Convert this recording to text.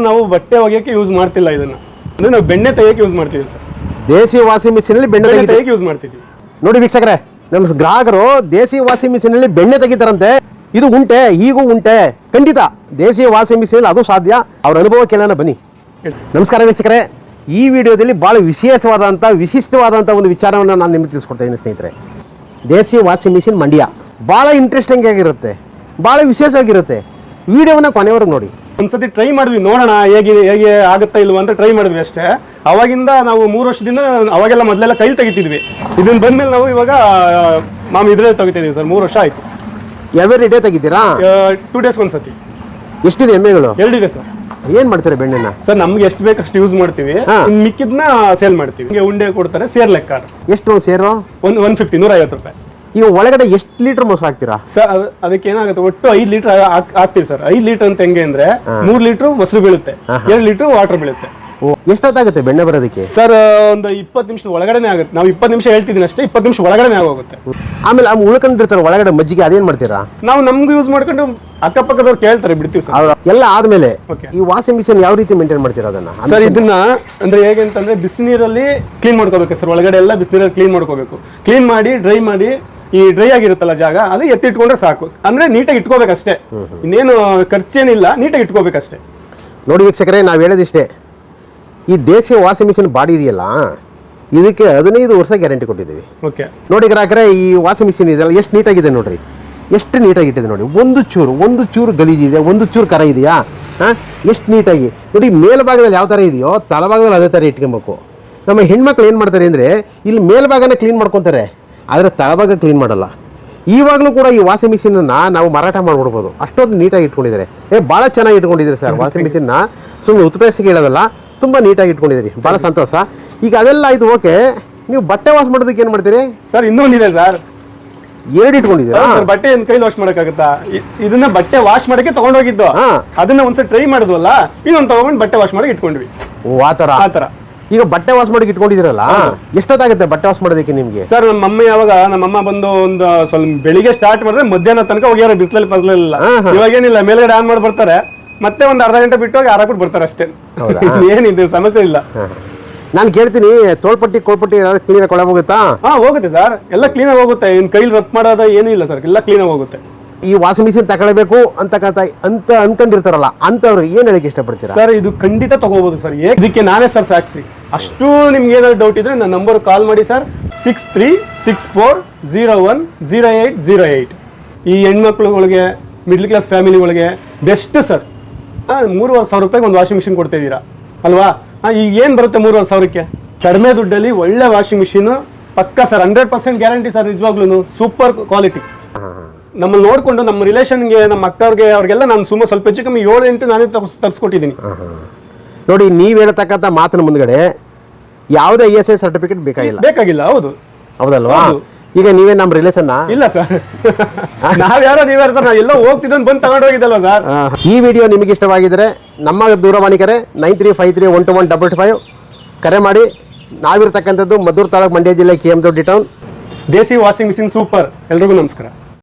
ನಾವು ಬಟ್ಟೆ ಒಗೆಯಕ್ಕೆ ಯೂಸ್ ಮಾಡ್ತಿಲ್ಲ ಇದನ್ನ. ಅಂದ್ರೆ ನಾವು ಬೆಣ್ಣೆ ತೆಗೆಯಕ್ಕೆ ಯೂಸ್ ಮಾಡ್ತೀವಿ ಸರ್. ದೇಸಿ ವಾಷಿಂಗ್ ಮಿಷಿನಲ್ಲಿ ಬೆಣ್ಣೆ ಬೆಣ್ಣೆ ತೆಗೆಯಕ್ಕೆ ತೆಗಿಯಕ್ಕೆ ಯೂಸ್ ಮಾಡ್ತೀವಿ ನೋಡಿ ವೀಕ್ಷಕರೇ ನಮ್ಮ ಗ್ರಾಹಕರು ದೇಸಿ ವಾಷಿಂಗ್ ಮಿಷಿನಲ್ಲಿ ಬೆಣ್ಣೆ ತೆಗಿತಾರಂತೆ. ಇದು ಉಂಟೆ ಈಗೂ ಉಂಟೆ. ಖಂಡಿತ ದೇಸಿ ವಾಷಿಂಗ್ ಮಿಷಿನ್ ಅದು ಸಾಧ್ಯ. ಅವ್ರ ಅನುಭವ ಕೇಳೋಣ ಬನ್ನಿ. ನಮಸ್ಕಾರ ವೀಕ್ಷಕರೇ. ಈ ವಿಡಿಯೋದಲ್ಲಿ ಬಹಳ ವಿಶೇಷವಾದಂಥ ವಿಶಿಷ್ಟವಾದಂಥ ಒಂದು ವಿಚಾರವನ್ನು ನಾನು ನಿಮಗೆ ತಿಳಿಸ್ಕೊಡ್ತಾ ಇದ್ದೀನಿ ಸ್ನೇಹಿತರೆ. ದೇಸಿ ವಾಷಿಂಗ್ ಮಿಷಿನ್ ಮಂಡ್ಯ. ಭಾಳ ಇಂಟ್ರೆಸ್ಟಿಂಗ್ ಆಗಿರುತ್ತೆ. ಭಾಳ ವಿಶೇಷವಾಗಿರುತ್ತೆ. ವಿಡಿಯೋವನ್ನ ಕೊನೆವರೆಗೆ ನೋಡಿ. ಒಂದ್ಸತಿ ಟ್ರೈ ಮಾಡಿದ್ವಿ. ನೋಡೋಣ ಹೇಗೆ ಹೇಗೆ ಆಗುತ್ತಾ ಇಲ್ವ ಅಂತ ಟ್ರೈ ಮಾಡಿದ್ವಿ ಅಷ್ಟೇ. ಅವಾಗಿಂದ ನಾವು ಮೂರು ವರ್ಷದಿಂದ ಅವಾಗೆಲ್ಲ ಮೊದಲೆಲ್ಲ ಕೈ ತೆಗಿತಿದ್ವಿ. ಇದನ್ನ ಬಂದ್ಮೇಲೆ ನಾವು ಇವಾಗ ಮಾಮ್ ತೆಗಿತಿದ್ದೀವಿ ತೆಗಿತಿದೀವಿ ಸರ್. ಮೂರು ವರ್ಷ ಆಯ್ತು. ಎವ್ರಿ ಡೇ ತೆಗಿತೀರಾ? ಟೂ ಡೇಸ್ ಒಂದ್ಸತಿ. ಎಷ್ಟಿದೆ ಎಮ್ಮೆಗಳು? ಎರಡಿದೆ ಸರ್. ಏನು ಮಾಡ್ತಾರೆ ಬೆಣ್ಣೆನ? ಸರ್ ನಮ್ಗೆ ಎಷ್ಟು ಬೇಕು ಅಷ್ಟು ಯೂಸ್ ಮಾಡ್ತೀವಿ. ಮಿಕ್ಕಿದ್ನ ಸೇಲ್ ಮಾಡ್ತೀವಿ. ಉಂಡೆ ಕೊಡ್ತಾರೆ ಸೇರ್ ಲೆಕ್ಕ ಎಷ್ಟು ಸೇರು? ಒಂದು ಒನ್ ಫಿಫ್ಟಿ ನೂರ ಐವತ್ತು ರೂಪಾಯಿ. ಈಗ ಒಳಗಡೆ ಎಷ್ಟು ಲೀಟರ್ ಮೊಸರು ಹಾಕ್ತೀರಾ? ಸರ್ ಅದಕ್ಕೆ ಏನಾಗುತ್ತೆ ಒಟ್ಟು ಐದು ಲೀಟರ್ ಹಾಕ್ತೀವಿ ಸರ್. ಐದು ಲೀಟರ್ ಅಂತ ಹೆಂಗೆ ಅಂದ್ರೆ ಮೂರ್ ಲೀಟರ್ ಮೊಸರು ಬೀಳುತ್ತೆ. ಎರಡು ಲೀಟರ್ ವಾಟರ್ ಬೀಳುತ್ತೆ. ಎಷ್ಟೊತ್ತಾಗುತ್ತೆ ಬೆಣ್ಣೆ ಬರೋದಕ್ಕೆ? ಸರ್ ಒಂದು ಇಪ್ಪತ್ತು ನಿಮಿಷದ ಒಳಗಡೆ ಆಗುತ್ತೆ. ನಾವು ಇಪ್ಪತ್ತು ನಿಮಿಷ ಹೇಳ್ತಿದ್ದೀನಿ ಅಷ್ಟೇ ಇಪ್ಪತ್ತು ನಿಮಿಷ ಒಳಗಡೆ ಆಗೋಗುತ್ತೆ. ಆಮೇಲೆ ಆ ಉಳ್ಕೊಂಡಿರ್ತಾರೆ ಒಳಗಡೆ ಮಜ್ಜಿಗೆ ಅದೇನ್ ಮಾಡ್ತೀರಾ? ನಾವು ನಮ್ಗೆ ಯೂಸ್ ಮಾಡ್ಕೊಂಡು ಅಕ್ಕಪಕ್ಕದವ್ರು ಕೇಳ್ತಾರೆ ಬಿಡ್ತೀವಿ ಸರ್. ಎಲ್ಲ ಆದ್ಮೇಲೆ. ಈ ವಾಷಿಂಗ್ ಮಿಷಿನ್ ಯಾವ ರೀತಿ ಮೇಂಟೈನ್ ಮಾಡ್ತೀರಾ ಅದನ್ನ? ಸರ್ ಇದನ್ನ ಅಂದ್ರೆ ಹೇಗೆ ಅಂತಂದ್ರೆ ಬಿಸಿನೀರಲ್ಲಿ ಕ್ಲೀನ್ ಮಾಡ್ಕೋಬೇಕು ಸರ್. ಒಳಗಡೆ ಎಲ್ಲ ಬಿಸಿನೀರಲ್ಲಿ ಕ್ಲೀನ್ ಮಾಡ್ಕೋಬೇಕು. ಕ್ಲೀನ್ ಮಾಡಿ ಡ್ರೈ ಮಾಡಿ ಈ ಡ್ರೈ ಆಗಿರುತ್ತಲ್ಲ ಜಾಗ ಅದು ಎತ್ತಿಟ್ಕೊಂಡ್ರೆ ಸಾಕು. ಅಂದ್ರೆ ನೀಟಾಗಿ ಇಟ್ಕೋಬೇಕಷ್ಟೇ. ಇನ್ನೇನು ಖರ್ಚೇನಿಲ್ಲ ನೀಟಾಗಿ ಇಟ್ಕೋಬೇಕಷ್ಟೇ. ನೋಡಿ ವೀಕ್ಷಕರೇ ನಾವು ಹೇಳೋದಿಷ್ಟೇ ಈ ದೇಶೀಯ ವಾಷಿಂಗ್ ಮಿಷಿನ್ ಬಾಡಿ ಇದೆಯಲ್ಲ ಇದಕ್ಕೆ ಹದಿನೈದು ವರ್ಷ ಗ್ಯಾರಂಟಿ ಕೊಟ್ಟಿದ್ದೀವಿ. ಓಕೆ. ನೋಡಿ ಗ್ರಾಹಕರೇ ಈ ವಾಷಿಂಗ್ ಮಿಷಿನ್ ಇದೆಯಲ್ಲ ಎಷ್ಟು ನೀಟಾಗಿದೆ ನೋಡ್ರಿ. ಎಷ್ಟು ನೀಟಾಗಿ ಇಟ್ಟಿದೆ ನೋಡಿ. ಒಂದು ಚೂರು ಒಂದು ಚೂರು ಗಲೀಜಿದೆ ಒಂದು ಚೂರು ಕರ ಇದೆಯಾ? ಹಾಂ? ಎಷ್ಟು ನೀಟಾಗಿ. ನೋಡಿ ಮೇಲ್ಭಾಗದಲ್ಲಿ ಯಾವ ಥರ ಇದೆಯೋ ತಳಭಾಗದಲ್ಲಿ ಅದೇ ಥರ ಇಟ್ಕೊಬೇಕು. ನಮ್ಮ ಹೆಣ್ಮಕ್ಳು ಏನು ಮಾಡ್ತಾರೆ ಅಂದರೆ ಇಲ್ಲಿ ಮೇಲ್ಭಾಗನ ಕ್ಲೀನ್ ಮಾಡ್ಕೊತಾರೆ. ಆದರೆ ತಳಭಾಗ ಕ್ಲೀನ್ ಮಾಡಲ್ಲ. ಈವಾಗಲೂ ಕೂಡ ಈ ವಾಷಿಂಗ್ ಮಿಷಿನನ್ನು ನಾವು ಮಾರಾಟ ಮಾಡಿಬಿಡ್ಬೋದು. ಅಷ್ಟೊಂದು ನೀಟಾಗಿ ಇಟ್ಕೊಂಡಿದ್ದಾರೆ. ಏ ಭಾಳ ಚೆನ್ನಾಗಿ ಇಟ್ಕೊಂಡಿದ್ದೀರಿ ಸರ್ ವಾಷಿಂಗ್ ಮಿಷಿನ್ನ ಸುಮ್ಮನೆ ಉತ್ಪ್ರೇಸಿಗೆ ಹೇಳೋದಲ್ಲ ತುಂಬ ನೀಟಾಗಿ ಇಟ್ಕೊಂಡಿದ್ದೀರಿ. ಭಾಳ ಸಂತೋಷ. ಈಗ ಅದೆಲ್ಲ ಆಯಿತು ಓಕೆ ನೀವು ಬಟ್ಟೆ ವಾಶ್ ಮಾಡೋದಕ್ಕೆ ಏನು ಮಾಡ್ತೀರಿ? ಸರ್ ಇನ್ನೊಂದಿದೆ ಸರ್. ಎರಡು ಇಟ್ಕೊಂಡಿದ್ದೀರಾ? ಸರ್ ಬಟ್ಟೆ ಏನ್ ಕೈಲಿ ವಾಶ್ ಮಾಡೋಕ್ಕಾಗುತ್ತಾ? ಇದನ್ನ ಬಟ್ಟೆ ವಾಶ್ ಮಾಡಕ್ಕೆ ತಗೊಂಡೋಗಿದ್ದು. ಹಾ. ಅದನ್ನ ಒಂದ್ಸಲ ಟ್ರೈ ಮಾಡಿದ್ವಲ್ಲ ಇನ್ನೊಂದು ತಗೊಂಡ್ ಬಟ್ಟೆ ವಾಶ್ ಮಾಡಿ ಇಟ್ಕೊಂಡ್ವಿ ಓ ಆ ಥರ ಆ ತರ. ಈಗ ಬಟ್ಟೆ ವಾಶ್ ಮಾಡಿ ಇಟ್ಕೊಂಡಿದ್ದೀರಲ್ಲ? ಎಷ್ಟೊತ್ತಾಗುತ್ತೆ ಬಟ್ಟೆ ವಾಶ್ ಮಾಡೋದಕ್ಕೆ ನಿಮಗೆ? ಸರ್ ನಮ್ಮ ಮಮ್ಮಿ ಯಾವಾಗ ನಮ್ಮ ಅಮ್ಮ ಬಂದು ಒಂದು ಸ್ವಲ್ಪ ಬೆಳಿಗ್ಗೆ ಸ್ಟಾರ್ಟ್ ಮಾಡಿದ್ರೆ ಮಧ್ಯಾಹ್ನ ತನಕ ಹೋಗ್ಯಾರ ಬಿಸಿಲಲ್ಲಿ ಪಸಲಿಲ್ಲ ಇವಾಗ ಏನಿಲ್ಲ ಮೇಲ್ಗಡೆ ಆನ್ ಮಾಡಿ ಬರ್ತಾರೆ. ಮತ್ತೆ ಒಂದ್ ಅರ್ಧ ಗಂಟೆ ಬಿಟ್ಟು ಹೋಗಿ ಆರಾಕ್ಬಿಟ್ಟು ಬರ್ತಾರೆ ಅಷ್ಟೇ? ಏನಿದೆ ಸಮಸ್ಯೆ ಇಲ್ಲ. ನಾನು ಕೇಳ್ತೀನಿ ತೋಳ್ಪಟ್ಟಿ ಕೋಳ್ಪಟ್ಟಿ ಏನಾದ್ರು ಆಗಿ ಕೊಳ ಹೋಗುತ್ತಾ? ಹಾ ಹೋಗುತ್ತೆ ಸರ್. ಎಲ್ಲ ಕ್ಲೀನ್ ಆಗಿ ಹೋಗುತ್ತೆ. ಇನ್ ಕೈಲಿ ರಫ್ ಮಾಡೋದ ಏನೂ ಇಲ್ಲ ಸರ್. ಎಲ್ಲ ಕ್ಲೀನ್ ಆಗಿ ಹೋಗುತ್ತೆ. ಈ ವಾಷಿಂಗ್ ಮಿಷಿನ್ ತಗೊಳ್ಬೇಕು ಅಂತಕ್ಕಂಥ ಅಂತ ಅನ್ಕೊಂಡಿರ್ತಾರಲ್ಲ ಅಂತವ್ರಿಗೆ ಏನ್ ಹೇಳಕ್ಕೆ ಇಷ್ಟಪಡ್ತೀರಾ? ಸರ್ ಇದು ಖಂಡಿತ ತಗೋಬಹುದು ಸರ್. ಇದಕ್ಕೆ ನಾನೇ ಸರ್ ಸಾಕ್ಷಿ. ಅಷ್ಟು ನಿಮ್ಗೆ ಏನಾದ್ರು ಡೌಟ್ ಇದ್ರೆ ನನ್ನ ನಂಬರ್ ಕಾಲ್ ಮಾಡಿ sir six three six four zero one zero eight zero eight ಈ ಹೆಣ್ಮಕ್ಳುಗಳಿಗೆ ಮಿಡ್ಲ್ ಕ್ಲಾಸ್ ಫ್ಯಾಮಿಲಿಗಳಿಗೆ ಬೆಸ್ಟ್ ಸರ್ ಮೂರುವರೆ ಸಾವಿರ ರೂಪಾಯಿಗೆ ಒಂದು ವಾಷಿಂಗ್ ಮಿಷಿನ್ ಕೊಡ್ತಾ ಅಲ್ವಾ? ಹಾಂ ಈಗ ಏನು ಬರುತ್ತೆ ಮೂರುವರೆ ಸಾವಿರಕ್ಕೆ? ಕಡಿಮೆ ದುಡ್ಡಲ್ಲಿ ಒಳ್ಳೆ ವಾಷಿಂಗ್ ಮಿಷಿನ್ ಪಕ್ಕ sir hundred percent guarantee sir ನಿಜವಾಗ್ಲೂ ಸೂಪರ್ ಕ್ವಾಲಿಟಿ ನಮ್ಮಲ್ಲಿ ನೋಡಿಕೊಂಡು ನಮ್ಮ ರಿಲೇಷನ್ಗೆ ನಮ್ಮ ಅಕ್ಕವ್ರಿಗೆ, ಅವ್ರಿಗೆಲ್ಲ ನಾನು ಸುಮ್ಮನೆ ಸ್ವಲ್ಪ ಹೆಚ್ಚು ಕಮ್ಮಿ ಏಳು ಎಂಟು ನಾನೇ ತರ್ಸ್- ತರ್ಸ್ಕೊಟ್ಟಿದ್ದೀನಿ. ನೋಡಿ ನೀವು ಹೇಳ್ತಕ್ಕಂಥ ಮಾತಿನ ಮುಂದ್ಗಡೆ ಯಾವುದೇ ಐ ಎಸ್ ಐ ಸರ್ಟಿಫಿಕೇಟ್ ಬೇಕಾಗಿಲ್ಲ. ಬೇಕಾಗಿಲ್ಲ ಹೌದು. ಹೌದಲ್ವಾ? ಈಗ ನೀವೇ ನಮ್ಮ ರಿಲೇಷನ್ನ ಇಲ್ಲ ಸರ್. ನಾವ್ಯಾರೋ ಸರ್ ನಾ ಎಲ್ಲೋ ಬಂದು ತಗೊಂಡು ಹೋಗಿದ್ದಲ್ವ ಸರ್? ಈ ವಿಡಿಯೋ ನಿಮಗೆ ಇಷ್ಟವಾಗಿದ್ರೆ ನಮ್ಮ ದೂರವಾಣಿ ಕರೆ nine three five three one two one double five ಕರೆ ಮಾಡಿ. ನಾವಿರ್ತಕ್ಕಂಥದ್ದು ಮದ್ದೂರು ತಾಲೂಕು ಮಂಡ್ಯ ಜಿಲ್ಲೆ ಕೆ ಎಂ ದೊಡ್ಡಿ ಟೌನ್ ದೇಸಿ ವಾಷಿಂಗ್ ಮಿಷಿನ್ ಸೂಪರ್ ಎಲ್ರಿಗೂ ನಮಸ್ಕಾರ.